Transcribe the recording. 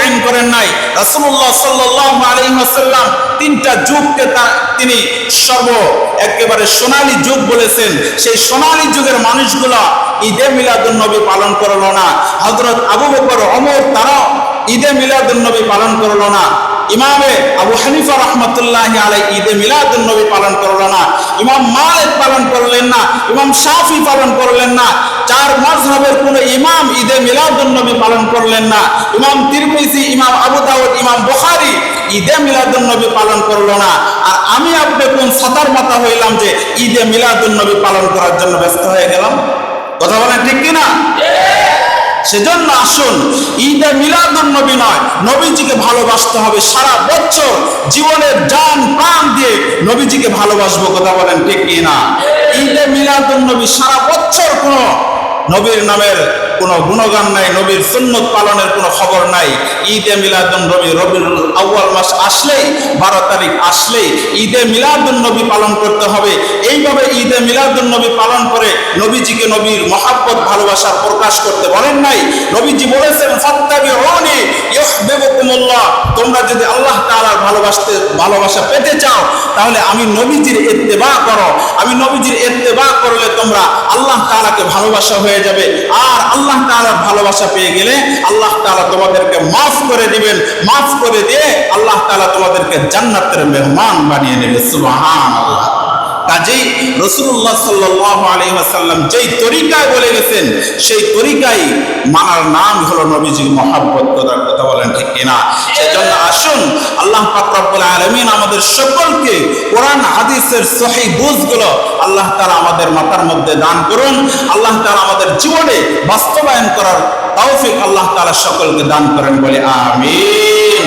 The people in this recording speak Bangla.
আইন করেন নাই। আলাইহি ওয়াসাল্লাম তিনটা যুগকে তিনি সর্ব একেবারে সোনালী যুগ বলেছেন। সেই সোনালী যুগের মানুষগুলা ঈদে মিলাদুন নবী পালন করল না। হযরত আবু বকর, ওমর, তারাও ঈদে মিলাদুন নবী পালন করল না। ইমামে আবু হানিফা রহমতুল্লাহ আলাই ঈদে মিলাদুন নবী পালন করল না। ইমাম মালিক পালন করলেন না। ইমাম শাফি পালন করলেন না চার মাযহাবের কোন ইমাম ঈদে মিলাদুন নবী পালন করলেন না। ইমাম তিরমিজি, ইমাম আবু দাউদ, ইমাম বুখারী ঈদে মিলাদুন নবী পালন করল না। আর আমি আপনি কোন সাতার মাথা হইলাম যে ঈদে মিলাদুন নবী পালন করার জন্য ব্যস্ত হয়ে গেলাম। কথা বলেন ঠিক কিনা? সেজন্য আসুন, ঈদে মিলাদুন নবী নয়, নবীজিকে ভালোবাসতে হবে সারা বছর। জীবনের জান, প্রাণ দিয়ে নবীজিকে ভালোবাসবো, কথা বলেন ঠিক কি না ঈদে মিলাদুন নবী সারা বছর কোনো নবীর নামের কোনো গুণগান নাই, নবীর সুন্নত পালনের কোনো খবর নাই। ঈদে মিলাদুন নবী রবির আউয়াল মাস আসলেই, বারো তারিখ আসলেই ঈদে মিলাদুন নবী পালন করতে হবে। এইভাবে ঈদে মিলাদুন নবী পালন করে নবীজিকে নবীর মহাব্বত, ভালোবাসা প্রকাশ করতে বলেন নাই। নবীজি বলেছেন, ফাত্তাবিউনি ইউহিব্বুকুমুল্লাহ। তোমরা যদি আল্লাহ ভালোবাসতে, ভালোবাসা পেতে চাও, তাহলে আমি নবীজির এত্তেবা করো। আমি নবীজির এত্তেবা করলে তোমরা আল্লাহ তালাকে ভালোবাসা হয়ে যাবে। আর আল্লাহ তালার ভালোবাসা পেয়ে গেলে আল্লাহ তালা তোমাদেরকে মাফ করে দিবেন। মাফ করে দিয়ে আল্লাহ তালা তোমাদেরকে জান্নাতের মেহমান বানিয়ে নেবে। সুবহানাল্লাহ। কাজেই রসুল্লাহ সাল্লাহ আলহি আসাল্লাম যেই তরিকায় বলে গেছেন, সেই তরিকাই মানার নাম হলো নবীজির মহাব্বত কথার কথা বলেন, ঠিক কিনা? সেজন্য আসুন, আল্লাহ পাকরাবুল আলমিন আমাদের সকলকে কোরআন, হাদিসের সহি বুঝগুলো আল্লাহ তারা আমাদের মাথার মধ্যে দান করুন, আল্লাহ তারা আমাদের জীবনে বাস্তবায়ন করার তৌফিক আল্লাহ তারা সকলকে দান করেন বলে আমিন।